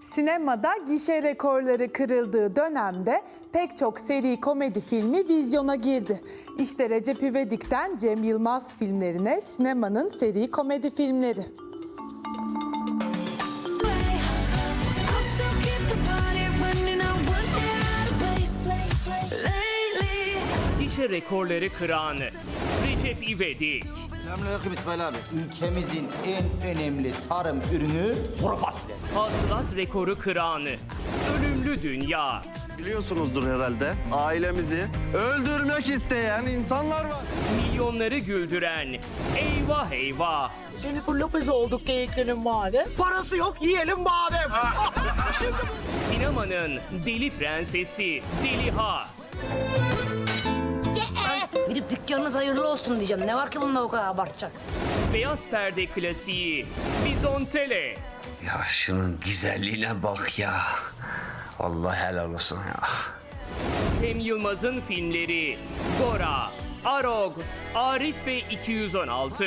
Sinemada gişe rekorları kırıldığı dönemde pek çok seri komedi filmi vizyona girdi. İşte Recep İvedik'ten Cem Yılmaz filmlerine sinemanın seri komedi filmleri. Gişe rekorları kıran Recep İvedik. Selamünaleyküm İsmail abi. Ülkemizin en önemli tarım ürünü kuru fasulye. Hasılat rekoru kıran Ölümlü Dünya. Biliyorsunuzdur herhalde ailemizi öldürmek isteyen insanlar var. Milyonları güldüren Eyvah Eyvah. Jennifer Lopez olduk geyiklerin madem. Parası yok yiyelim madem. Sinemanın deli prensesi Deliha. Dükkanınız hayırlı olsun diyeceğim. Ne var ki bunda o kadar abartacak? Beyaz perde klasiği Bizontele. Ya şunun güzelliğine bak ya. Allah helal olsun ya. Cem Yılmaz'ın filmleri Gora, Arog, Arif ve 216.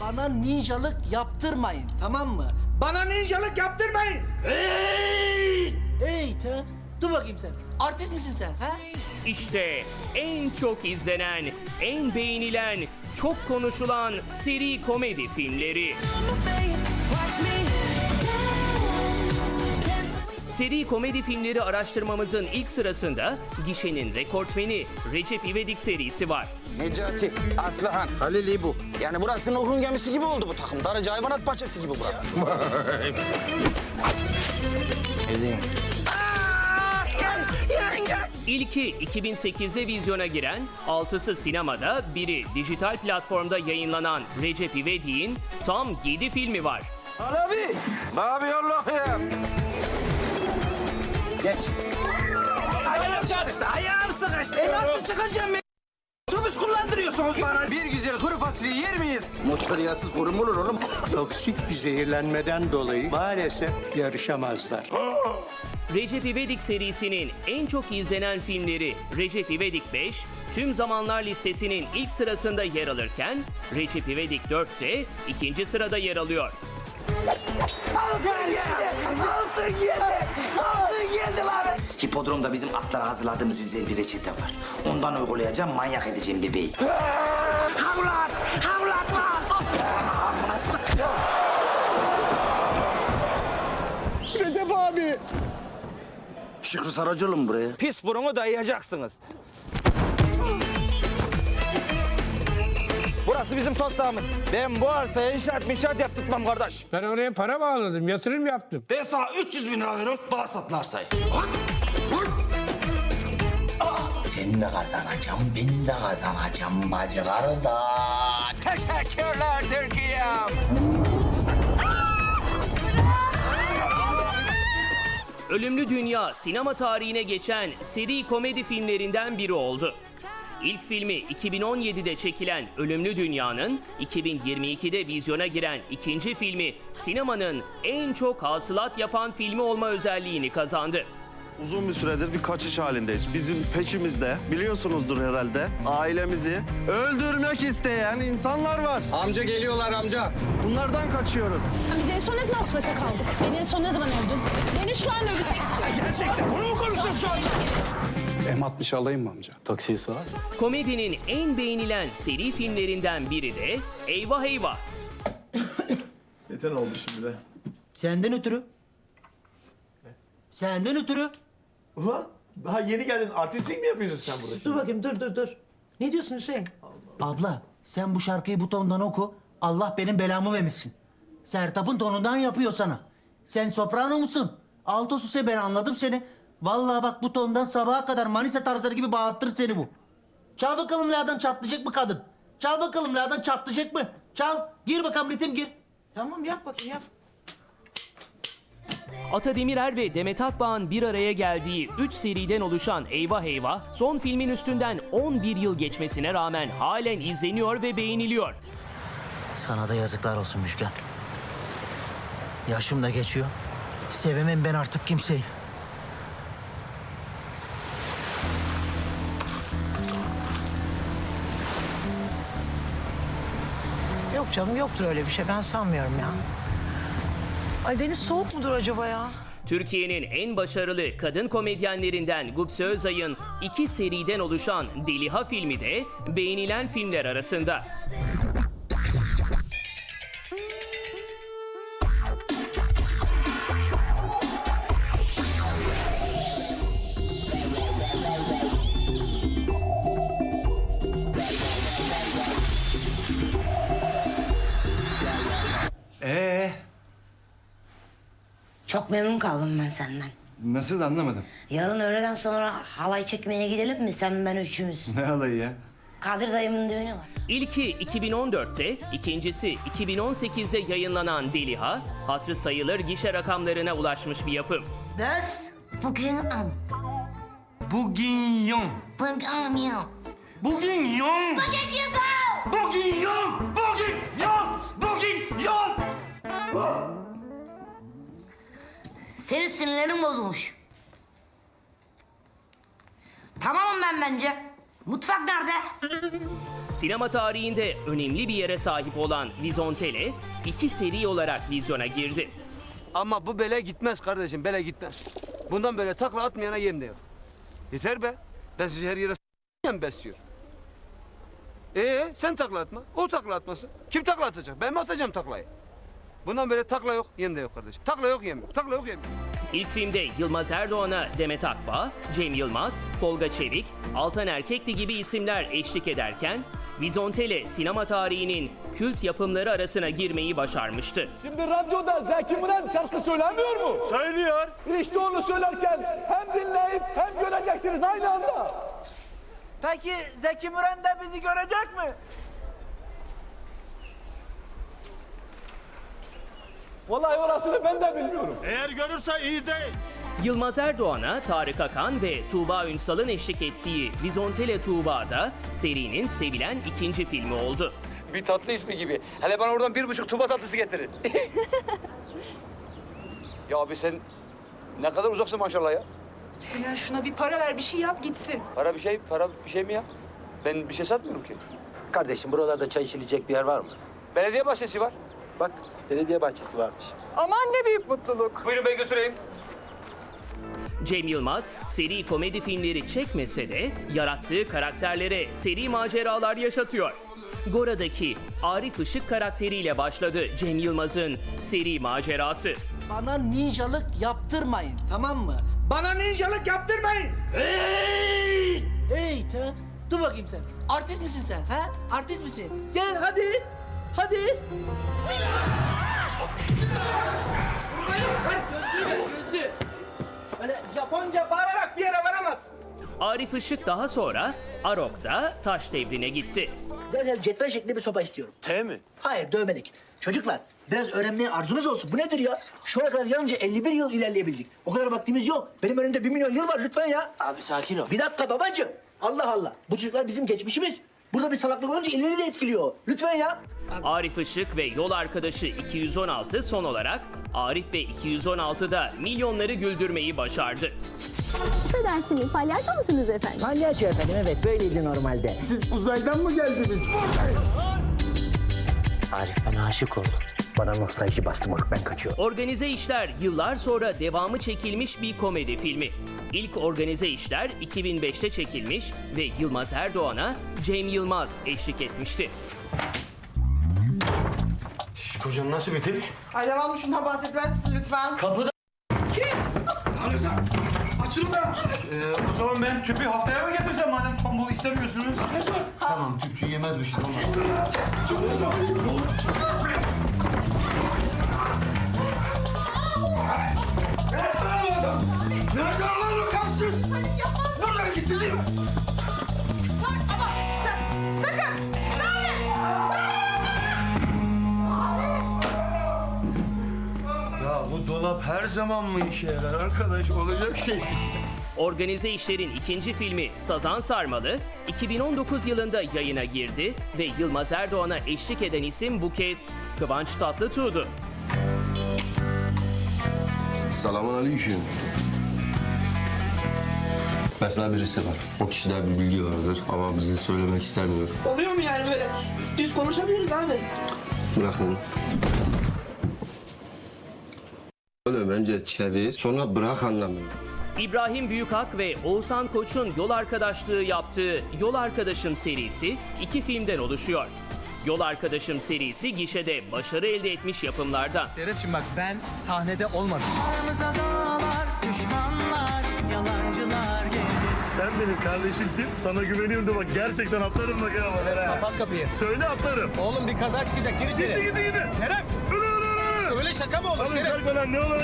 Bana ninjalık yaptırmayın tamam mı? Bana ninjalık yaptırmayın. Hey! Hey ta. Dur bakayım sen. Artist misin sen ha? İşte en çok izlenen, en beğenilen, çok konuşulan seri komedi filmleri. Seri komedi filmleri araştırmamızın ilk sırasında gişenin rekortmeni Recep İvedik serisi var. Necati, Aslıhan, Halil İbu. Yani burası Nuh'un gemisi gibi oldu bu takım. Darıcı hayvanat bahçesi gibi bura. Edin. İlki 2008'de vizyona giren, altısı sinemada, biri dijital platformda yayınlanan Recep İvedik'in tam 7 filmi var. Abi. Ne yapıyorsun ya? Geç. Ayağım sıkıştı. Ayağım sıkıştı. E nasıl çıkacağım ben? Otobüs kullandırıyorsunuz bana. Bir güzel kuru fasulye yer miyiz? Motor yağsız kurum olur oğlum. Toksik bir zehirlenmeden dolayı maalesef yarışamazlar. Recep İvedik serisinin en çok izlenen filmleri Recep İvedik 5, tüm zamanlar listesinin ilk sırasında yer alırken Recep İvedik 4 de ikinci sırada yer alıyor. Altın geldi. Altın geldi. Altın geldi lan. Hipodromda bizim atlara hazırladığımız güzel bir reçete var. Ondan uygulayacağım, manyak edeceğim bebeği. Havlat. Havlat Şükrü Saracoğlu buraya? Pis burunu dayayacaksınız. Burası bizim toprağımız. Ben bu arsaya inşaat inşaat yaptırtmam kardeş. Ben oraya para bağladım, yatırım yaptım. Ben sana 300 bin lira veriyorum, bana satın arsayı. Senin de kazanacağım, benim de kazanacağım bacı kardeş. Teşekkürler Türkiye'm. Ölümlü Dünya sinema tarihine geçen seri komedi filmlerinden biri oldu. İlk filmi 2017'de çekilen Ölümlü Dünya'nın 2022'de vizyona giren ikinci filmi sinemanın en çok hasılat yapan filmi olma özelliğini kazandı. Uzun bir süredir bir kaçış halindeyiz. Bizim peşimizde biliyorsunuzdur herhalde ailemizi öldürmek isteyen insanlar var. Amca geliyorlar amca. Bunlardan kaçıyoruz. Biz en son ne zaman baş başa kaldık? Beni en son ne zaman öldün? Beni şu an öldüreceksin. Bunu mu konuşuyorsun şu an? M60 alayım mı amca? Komedinin en beğenilen seri filmlerinden biri de Eyvah Eyvah. Senden ötürü. Senden ötürü. Ulan daha yeni geldin. Artistlik mi yapıyorsun sen burada? Dur bakayım dur dur dur. Ne diyorsun Hüseyin? Abla sen bu şarkıyı bu tondan oku. Allah benim belamı vermesin. Sertab'ın tonundan yapıyor sana. Sen soprano musun? Altosu ben anladım seni. Vallahi bak bu tondan sabaha kadar Manisa tarzları gibi bağırtır seni bu. Çal bakalım ladan çatlayacak mı kadın? Çal bakalım ladan çatlayacak mı? Çal. Gir bakalım ritim gir. Tamam yap bakayım yap. Ata Demirer ve Demet Akbağ'ın bir araya geldiği 3 seriden oluşan Eyvah Eyvah, son filmin üstünden 11 yıl geçmesine rağmen halen izleniyor ve beğeniliyor. Sana da yazıklar olsun Müşken. Yaşım da geçiyor. Sevemem ben artık kimseyi. Yok canım yoktur öyle bir şey ben sanmıyorum ya. Ay deniz soğuk mudur acaba ya? Türkiye'nin en başarılı kadın komedyenlerinden Gupse Özay'ın iki seriden oluşan Deliha filmi de beğenilen filmler arasında. Memnun kaldım ben senden. nasıl anlamadım. Yarın öğleden sonra halay çekmeye gidelim mi? Sen ben üçümüz. Ne alayı ya? Kadir dayımın düğünü var. İlki 2014'te, ikincisi 2018'de yayınlanan Deliha, hatırı sayılır gişe rakamlarına ulaşmış bir yapım. Ben bugün Bugün yon. bugün Bugün yon. Bugün yon. Bugün yon. Bugün yon. Senin sinirlerin bozulmuş. Tamamım ben bence. Mutfak nerede? Sinema tarihinde önemli bir yere sahip olan Vizontele, iki seri olarak vizyona girdi. Ama bu bele gitmez kardeşim, bele gitmez. Bundan böyle takla atmayana yem de yok. Yeter be. Ben sizi her yere s***yem besliyor. Ee sen takla atma, o takla atmasın. Kim takla atacak? Ben mi atacağım taklayı? Bundan böyle takla yok, yem de yok kardeşim. Takla yok, yem yok. Takla yok, yem yok. İlk filmde Yılmaz Erdoğan'a Demet Akbağ, Cem Yılmaz, Tolga Çevik, Altan Erkekli gibi isimler eşlik ederken, Vizontele sinema tarihinin kült yapımları arasına girmeyi başarmıştı. Şimdi radyoda Zeki Müren şarkı söylemiyor mu? Söylüyor. İşte onu söylerken hem dinleyip hem göreceksiniz aynı anda. Peki Zeki Müren de bizi görecek mi? Vallahi orasını ben de bilmiyorum. Yılmaz Erdoğan'a Tarık Akan ve Tuğba Ünsal'ın eşlik ettiği Vizontele Tuğba'da serinin sevilen ikinci filmi oldu. Bir tatlı ismi gibi. Hele bana oradan bir buçuk tuba tatlısı getirin. ya abi sen ne kadar uzaksın maşallah ya. Ya şuna bir para ver bir şey yap gitsin. Para bir şey, para bir şey mi ya? Ben bir şey satmıyorum ki. Kardeşim buralarda çay içilecek bir yer var mı? Belediye bahçesi var. Bak belediye bahçesi varmış. Aman ne büyük mutluluk. Buyurun ben götüreyim. Cem Yılmaz seri komedi filmleri çekmese de yarattığı karakterlere seri maceralar yaşatıyor. Gora'daki Arif Işık karakteriyle başladı Cem Yılmaz'ın seri macerası. Bana ninjalık yaptırmayın tamam mı? Bana ninjalık yaptırmayın. Hey! Hey tamam. Dur bakayım sen. Artist misin sen? Ha? Artist misin? Gel hadi. Hadi. Öyle Japonca bağırarak bir yere varamazsın. Arif Işık daha sonra Arok'ta taş devrine gitti. Derhal cetvel şeklinde bir sopa istiyorum. T mi? Hayır dövmelik. Çocuklar biraz öğrenmeye arzunuz olsun. Bu nedir ya? Şu ana kadar yalnızca 51 yıl ilerleyebildik. O kadar vaktimiz yok. Benim önümde bir milyon yıl var lütfen ya. Abi sakin ol. Bir dakika babacığım. Allah Allah. Bu çocuklar bizim geçmişimiz. Burada bir salaklık olunca ileri de etkiliyor. Lütfen ya. Arif Işık ve yol arkadaşı 216 son olarak Arif ve 216'da milyonları güldürmeyi başardı. Affedersiniz palyaço musunuz efendim? Palyaço efendim evet böyleydi normalde. Siz uzaydan mı geldiniz? Arif bana aşık oldu. Bana nostalji bastı moruk ben kaçıyorum. Organize İşler yıllar sonra devamı çekilmiş bir komedi filmi. İlk Organize İşler 2005'te çekilmiş ve Yılmaz Erdoğan'a Cem Yılmaz eşlik etmişti. Kocam nasıl bir tip? Ay devamlı şundan bahsetmez misin lütfen? Açılın da. Ee, o zaman ben tüpü haftaya mı getirsem madem tombul istemiyorsunuz? Tamam tüpçü yemez bir şey. Nerede lan o adam? Nerede lan o kansız? Buradan gitti değil mi? Ya bu dolap her zaman mı işe yarar arkadaş? Olacak şey. Organize İşler'in ikinci filmi Sazan Sarmalı 2019 yılında yayına girdi ve Yılmaz Erdoğan'a eşlik eden isim bu kez Kıvanç Tatlıtuğ'du. Selamun aleyküm. Mesela birisi var. O kişide bir bilgi vardır ama bize söylemek istemiyor. Oluyor mu yani böyle? Düz konuşabiliriz abi. Bırakın. Oğlum önce çevir sonra bırak anlamını. İbrahim Büyükak ve Oğuzhan Koç'un yol arkadaşlığı yaptığı Yol Arkadaşım serisi iki filmden oluşuyor. Yol Arkadaşım serisi gişede başarı elde etmiş yapımlardan. Serapçım bak ben sahnede olmadım. Sen benim kardeşimsin. Sana güveniyorum da bak gerçekten atlarım bak ya bana. Kapat kapıyı. Söyle atlarım. Oğlum bir kaza çıkacak gir içeri. Gidi gidi gidi. Şeref! Öyle şaka mı olur Abi Şeref? kalkma lan ne olur.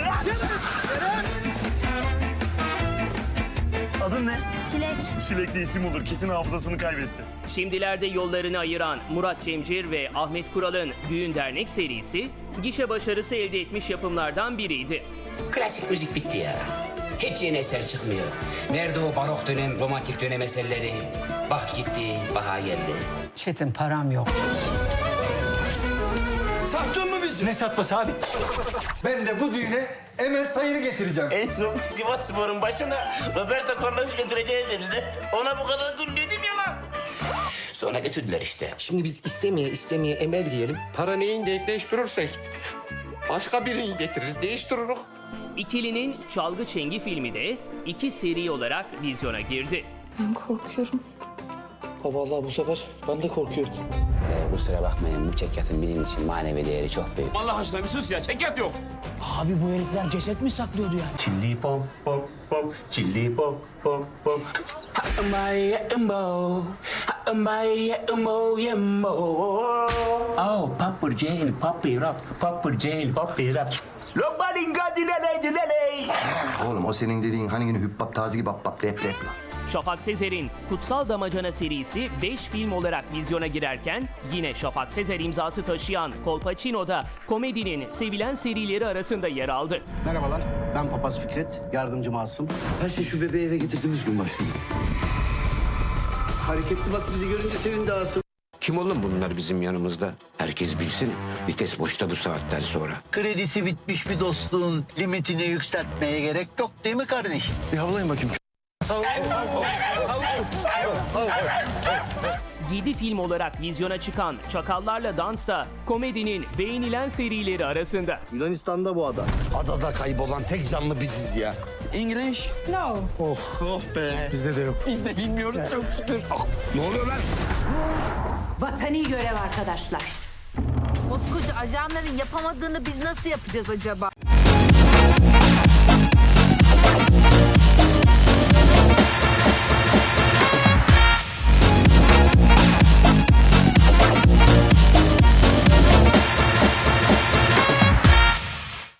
Adın ne? Çilek. Çilekli isim olur. Kesin hafızasını kaybetti. Şimdilerde yollarını ayıran Murat Cemcir ve Ahmet Kural'ın Düğün Dernek serisi gişe başarısı elde etmiş yapımlardan biriydi. Klasik müzik bitti ya. Hiç yeni eser çıkmıyor. Nerede o barok dönem, romantik dönem eserleri? Bak gitti, baha geldi. Çetin param yok. Sattın bizi? Ne satması abi? ben de bu düğüne Emel Sayır'ı getireceğim. En son Sivas Spor'un başına Roberto Carlos'u götüreceğiz dediler. Ona bu kadar gülmedim ya lan. Sonra götürdüler işte. Şimdi biz istemeye istemeye emel diyelim. Para neyin deyip değiştirirsek. Başka birini getiririz değiştiririz. İkilinin Çalgı Çengi filmi de iki seri olarak vizyona girdi. Ben korkuyorum. Vallahi bu sefer ben de korkuyorum. Ee, kusura bakmayın bu çekyatın bizim için manevi değeri çok büyük. Allah aşkına bir sus ya çekyat yok. Abi bu herifler ceset mi saklıyordu yani? Çilli pom pom pom. Çilli pom pom pom. Oh, Popper Jail, Poppy Rock, Popper Jail, Poppy Rock. Lokmanin gadilele cilele. Oğlum o senin dediğin hani günü hübbap taze gibi bap bap dep dep lan. Şafak Sezer'in Kutsal Damacana serisi 5 film olarak vizyona girerken yine Şafak Sezer imzası taşıyan Kolpaçino'da komedinin sevilen serileri arasında yer aldı. Merhabalar ben Papaz Fikret. Yardımcı Masum. Her şey şu bebeği eve getirdiğimiz gün başladı. Hareketli bak bizi görünce sevindi Asım. Kim oğlum bunlar bizim yanımızda? Herkes bilsin vites boşta bu saatten sonra. Kredisi bitmiş bir dostluğun limitini yükseltmeye gerek yok değil mi kardeşim? Bir havlayın bakayım. 7 film olarak vizyona çıkan Çakallarla Dans da komedinin beğenilen serileri arasında. Yunanistan'da bu ada. Adada kaybolan tek canlı biziz ya. English? No. Bizde de yok. Biz de bilmiyoruz çok şükür. Vatani görev arkadaşlar. Koskoca ajanların yapamadığını biz nasıl yapacağız acaba?